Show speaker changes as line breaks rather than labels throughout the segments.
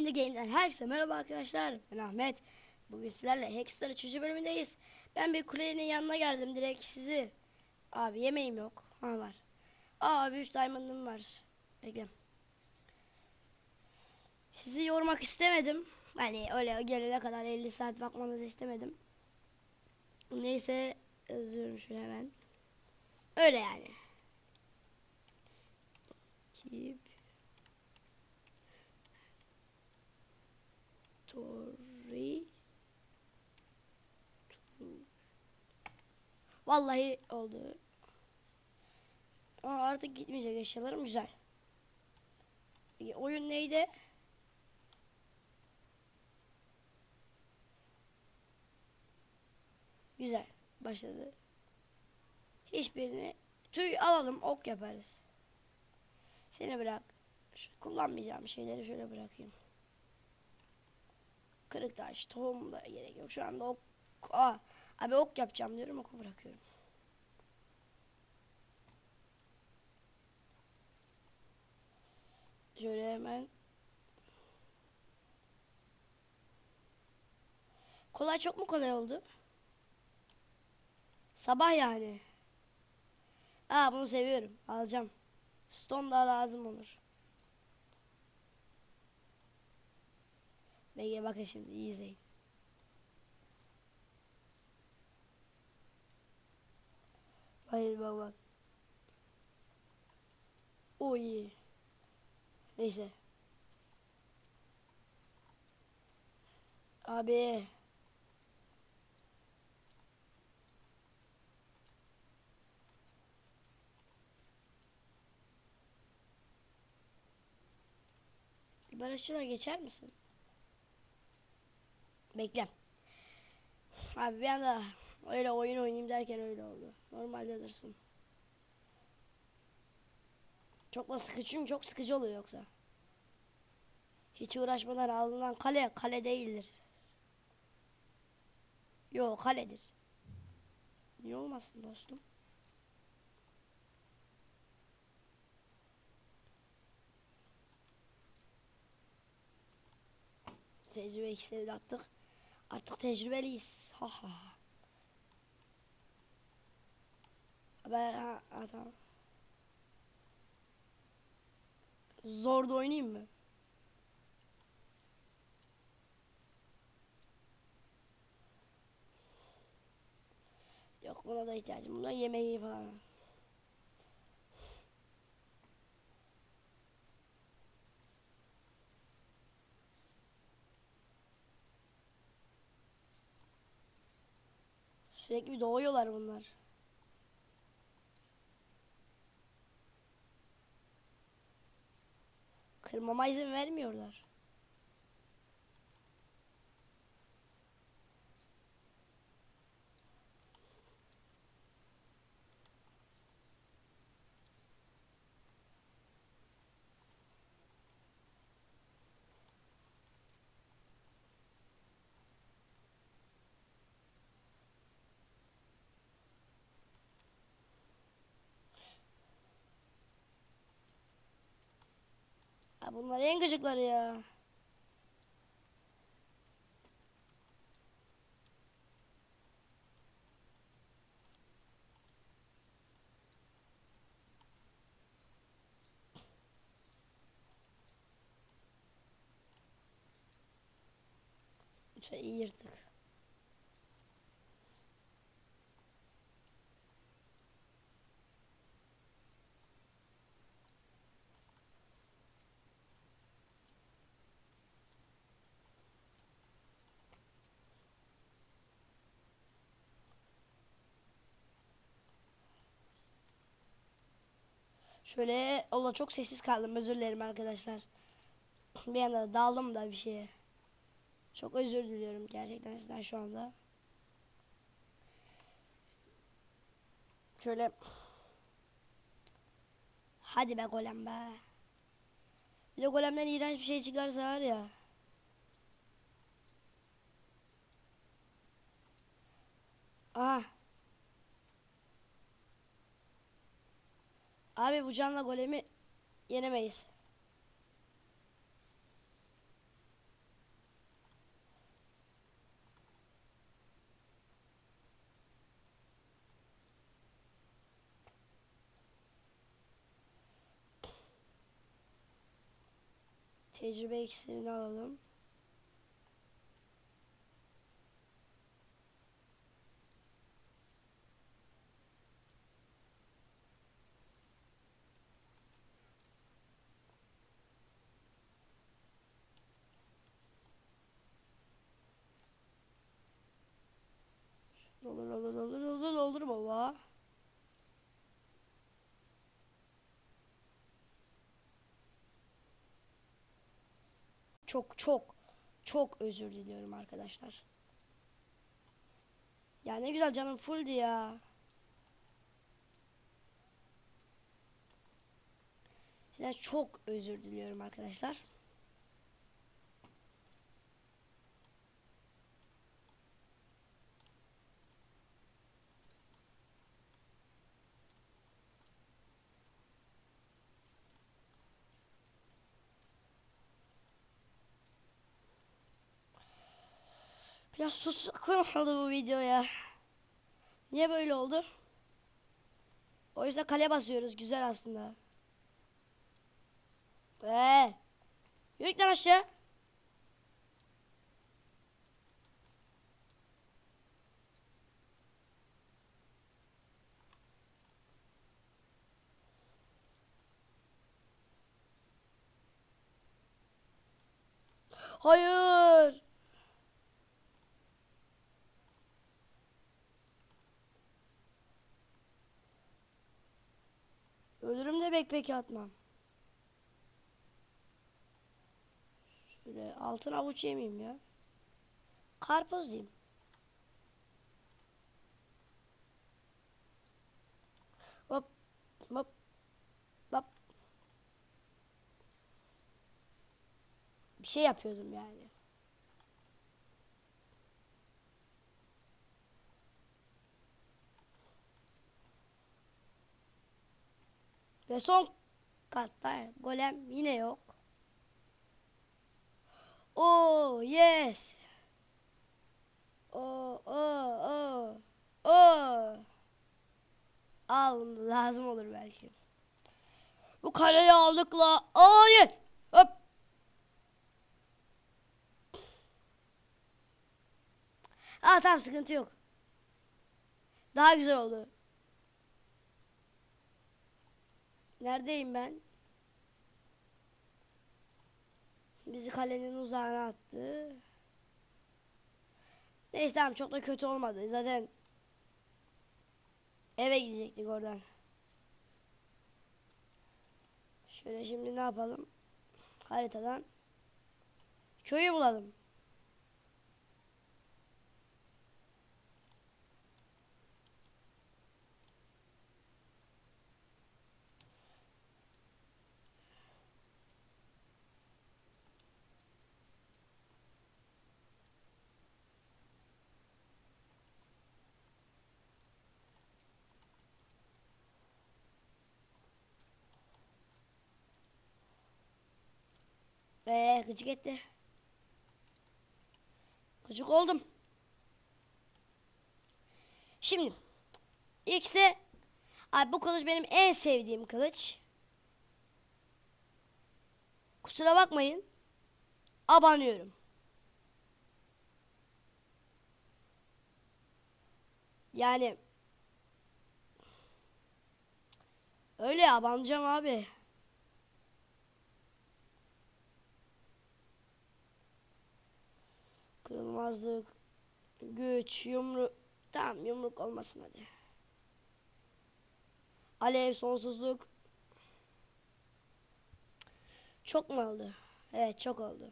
Indie Game'den herkese merhaba arkadaşlar. Ben Ahmet. Bugün sizlerle Hexter 3. bölümündeyiz. Ben bir kulenin yanına geldim direkt sizi. Abi yemeğim yok. Ha var. Aa abi 3 diamond'ım var. Bekle. Sizi yormak istemedim. Hani öyle gelene kadar 50 saat bakmanızı istemedim. Neyse yazıyorum şöyle hemen. Öyle yani. Keep Tori Vallahi oldu. Aa, artık gitmeyecek eşyalarım güzel. Oyun neydi? Güzel. Başladı. Hiçbirini tüy alalım ok yaparız. Seni bırak. Şu kullanmayacağım şeyleri şöyle bırakayım. Kırık taş, tohum da gerek yok. Şu anda ok... Aa, abi ok yapacağım diyorum oku bırakıyorum. Şöyle hemen Kolay çok mu kolay oldu? Sabah yani. Aa bunu seviyorum. Alacağım. Stone daha lazım olur. Bekle bakın şimdi iyi izleyin. Hayır bak bak. O iyi. Neyse. Abi. Bir barışçına geçer misin? Bekle. Abi bir anda öyle oyun oynayayım derken öyle oldu. Normalde dursun. Çok da sıkıcı çok sıkıcı oluyor yoksa. Hiç uğraşmadan alınan kale kale değildir. Yo kaledir. Niye olmasın dostum? Tecrübe ikisini attık. Artık tecrübeliyiz. Ha ha. Ben ha. Zor da oynayayım mı? Yok buna da ihtiyacım. Buna yemeği falan. Sürekli doğuyorlar bunlar. Kırmama izin vermiyorlar. Bunlar en gıcıkları ya. İyi yırtık. Şöyle Allah çok sessiz kaldım özür dilerim arkadaşlar. Bir anda daldım da bir şeye. Çok özür diliyorum gerçekten sizden şu anda. Şöyle Hadi be golem be. Bir de golemden iğrenç bir şey çıkarsa var ya. Ah. Abi bu canla golemi yenemeyiz. Tecrübe iksirini alalım. Çok çok çok özür diliyorum arkadaşlar. Ya ne güzel canım fulldü ya. Sizden çok özür diliyorum arkadaşlar. Biraz susuk oldu bu videoya. Niye böyle oldu? O yüzden kale basıyoruz. Güzel aslında. Eee. Yürü lan aşağı. Hayır. Ölürüm de backpack'e atmam. Şöyle altın avuç yemeyeyim ya. Karpuz yiyeyim. Hop hop hop. Bir şey yapıyordum yani. Ve son katta golem yine yok. Oh yes. Oh oh oh oh. Al lazım olur belki. Bu kaleyi aldıkla. Hayır. Hop. Aa tamam sıkıntı yok. Daha güzel oldu. Neredeyim ben? Bizi kalenin uzağına attı. Neyse tamam çok da kötü olmadı. Zaten eve gidecektik oradan. Şöyle şimdi ne yapalım? Haritadan köyü bulalım. Eee gıcık etti. Gıcık oldum. Şimdi X'e Abi bu kılıç benim en sevdiğim kılıç. Kusura bakmayın. Abanıyorum. Yani öyle abanacağım abi. Kırılmazlık, güç, yumruk. Tamam yumruk olmasın hadi. Alev, sonsuzluk. Çok mu oldu? Evet çok oldu.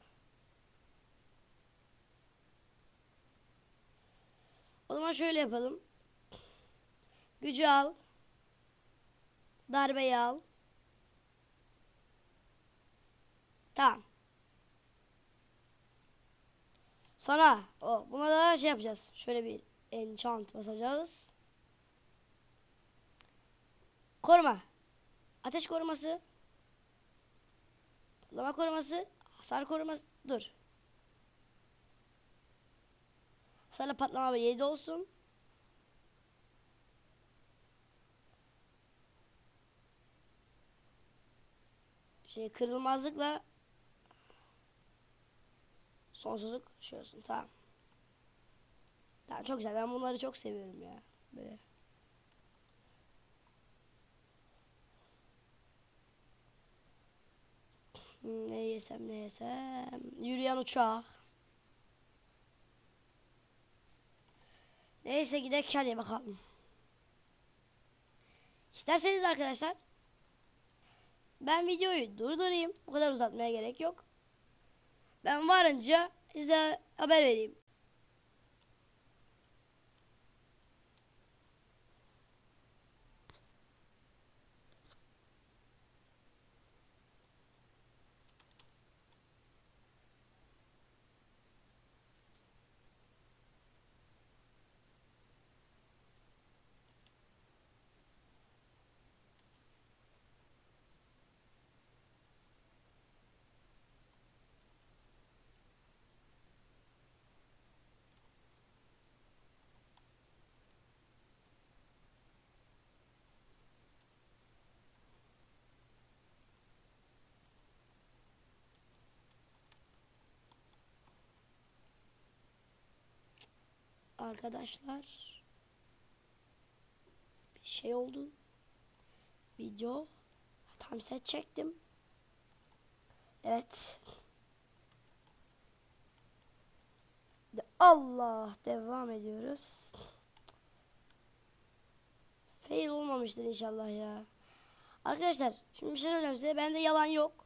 O zaman şöyle yapalım. Gücü al. Darbeyi al. Tamam. Sonra o buna da şey yapacağız. Şöyle bir enchant basacağız. Koruma. Ateş koruması. Patlama koruması. Hasar koruması. Dur. Hasarla patlama 7 olsun. Şey kırılmazlıkla Sonsuzluk şey olsun tamam. Tamam çok güzel ben bunları çok seviyorum ya. Böyle. Ne yesem ne yesem. Yürüyen uçak. Neyse gidelim hadi bakalım. İsterseniz arkadaşlar ben videoyu durdurayım. Bu kadar uzatmaya gerek yok. Ben varınca size haber vereyim. Arkadaşlar bir şey oldu. Video tam set çektim. Evet. Allah devam ediyoruz. Fail olmamıştır inşallah ya. Arkadaşlar şimdi bir şey söyleyeceğim size. Bende yalan yok.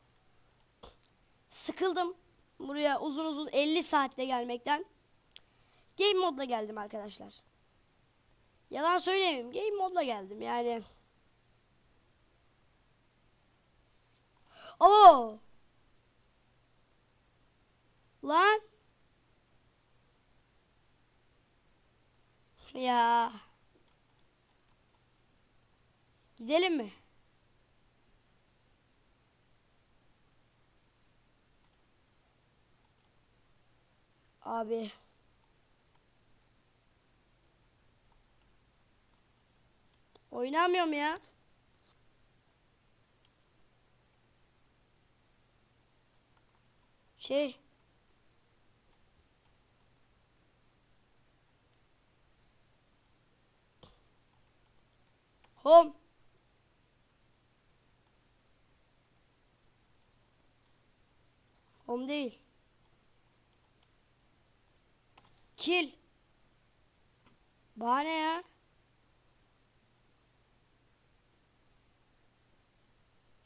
Sıkıldım. Buraya uzun uzun 50 saatte gelmekten. Game modla geldim arkadaşlar. Yalan söyleyeyim. Game modla geldim yani. Oo. Lan. Ya. Gidelim mi? Abi. Oynamıyorum ya. Şey. Home. Home değil. Kill. Bana ne ya?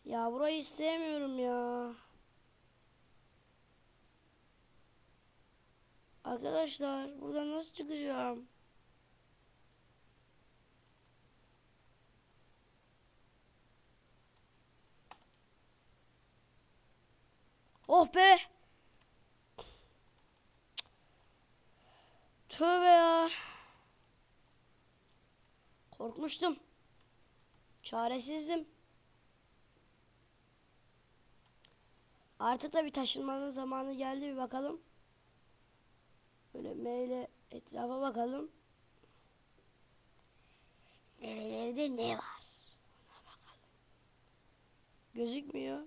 Ya burayı sevmiyorum ya. Arkadaşlar buradan nasıl çıkacağım? Oh be. Tövbe ya. Korkmuştum. Çaresizdim. Artık da bir taşınmanın zamanı geldi bir bakalım. Böyle meyle etrafa bakalım. Nerelerde ne var? Ona bakalım. Gözükmüyor.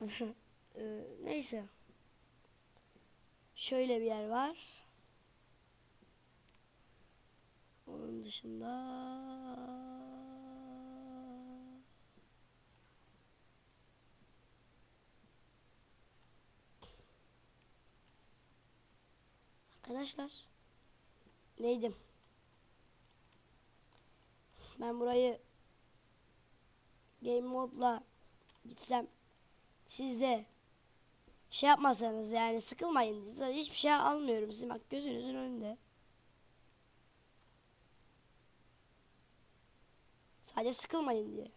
Ee, neyse. Şöyle bir yer var. Onun dışında Arkadaşlar neydim? Ben burayı game modla gitsem siz de şey yapmasanız yani sıkılmayın. Hiçbir şey almıyorum sizin bak gözünüzün önünde. Sadece sıkılmayın diye.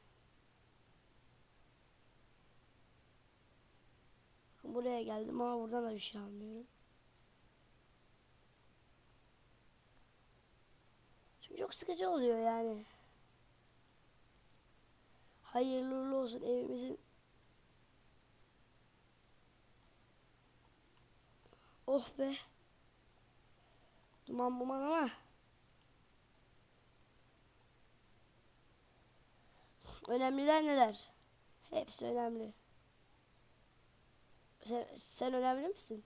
Buraya geldim ama buradan da bir şey almıyorum. Çünkü çok sıkıcı oluyor yani. Hayırlı olsun evimizin. Oh be. Duman buman ama. Önemliler neler? Hepsi önemli. Sen, sen önemli misin?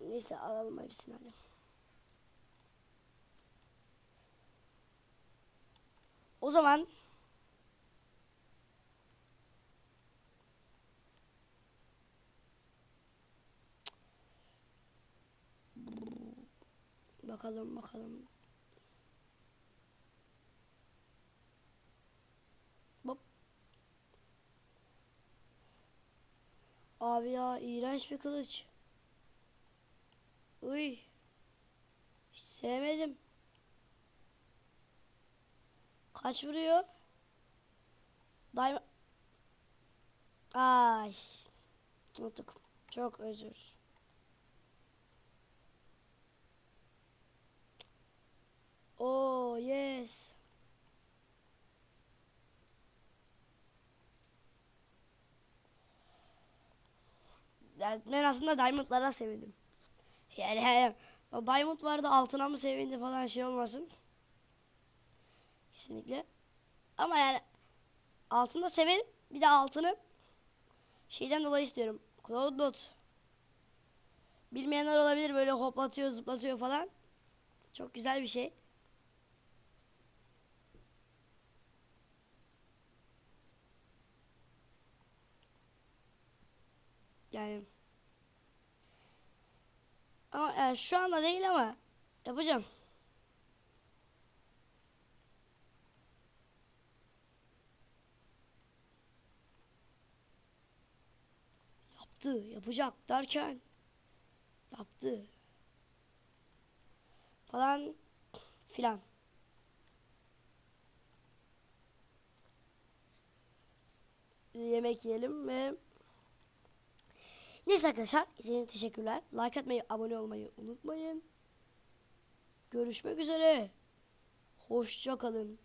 Neyse alalım hepsini hadi. O zaman bakalım bakalım. Hop. Abi ya iğrenç bir kılıç. Uy. Hiç sevmedim. Kaç vuruyor? Daima... Ay. Unuttuk. Çok özür. Oh yes. Yani ben aslında Diamond'lara sevindim. Yani o Diamond vardı altına mı sevindi falan şey olmasın. Kesinlikle. Ama yani altında severim. Bir de altını şeyden dolayı istiyorum. Cloudbot. Bilmeyenler olabilir böyle hoplatıyor zıplatıyor falan. Çok güzel bir şey. Yani ama yani şu anda değil ama yapacağım. Yaptı, yapacak derken yaptı. Falan filan. Yemek yiyelim ve Neyse arkadaşlar izlediğiniz teşekkürler. Like atmayı, abone olmayı unutmayın. Görüşmek üzere. Hoşça kalın.